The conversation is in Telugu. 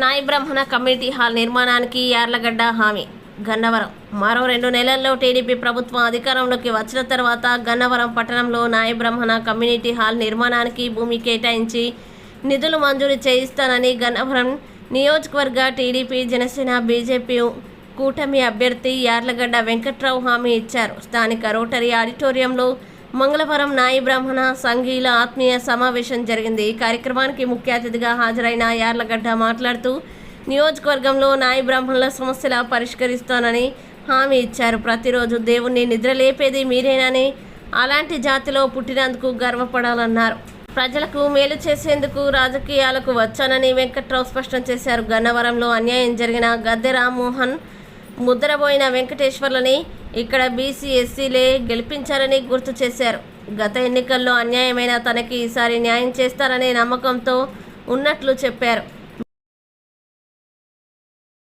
నాయ బ్రహ్మణ కమ్యూనిటీ హాల్ నిర్మాణానికి యార్లగడ్డ హామీ. గన్నవరం. మరో రెండు నెలల్లో టీడీపీ ప్రభుత్వం అధికారంలోకి వచ్చిన తర్వాత గన్నవరం పట్టణంలో నాయి బ్రహ్మణ కమ్యూనిటీ హాల్ నిర్మాణానికి భూమి కేటాయించి నిధులు మంజూరు చేయిస్తానని గన్నవరం నియోజకవర్గ టీడీపీ జనసేన బీజేపీ కూటమి అభ్యర్థి యార్లగడ్డ వెంకట్రావు హామీ ఇచ్చారు. స్థానిక రోటరీ ఆడిటోరియంలో మంగళవారం నాయి బ్రాహ్మణ సంఘీల ఆత్మీయ సమావేశం జరిగింది. ఈ కార్యక్రమానికి ముఖ్య అతిథిగా హాజరైన యార్లగడ్డ మాట్లాడుతూ నియోజకవర్గంలో నాయి బ్రాహ్మణుల సమస్యల పరిష్కరిస్తానని హామీ ఇచ్చారు. ప్రతిరోజు దేవుణ్ణి నిద్రలేపేది మీరేనని అలాంటి జాతిలో పుట్టినందుకు గర్వపడాలన్నారు. ప్రజలకు మేలు చేసేందుకు రాజకీయాలకు వచ్చానని వెంకట్రావు స్పష్టం చేశారు. గన్నవరంలో అన్యాయం జరిగిన గద్దె రామ్మోహన్ ముద్రపోయిన వెంకటేశ్వర్లని ఇక్కడ బీసీ ఎస్సీలే గెలిపించారని గుర్తు చేశారు. గత ఎన్నికల్లో అన్యాయమైన తనకి ఈసారి న్యాయం చేస్తారనే నమ్మకంతో ఉన్నట్లు చెప్పారు.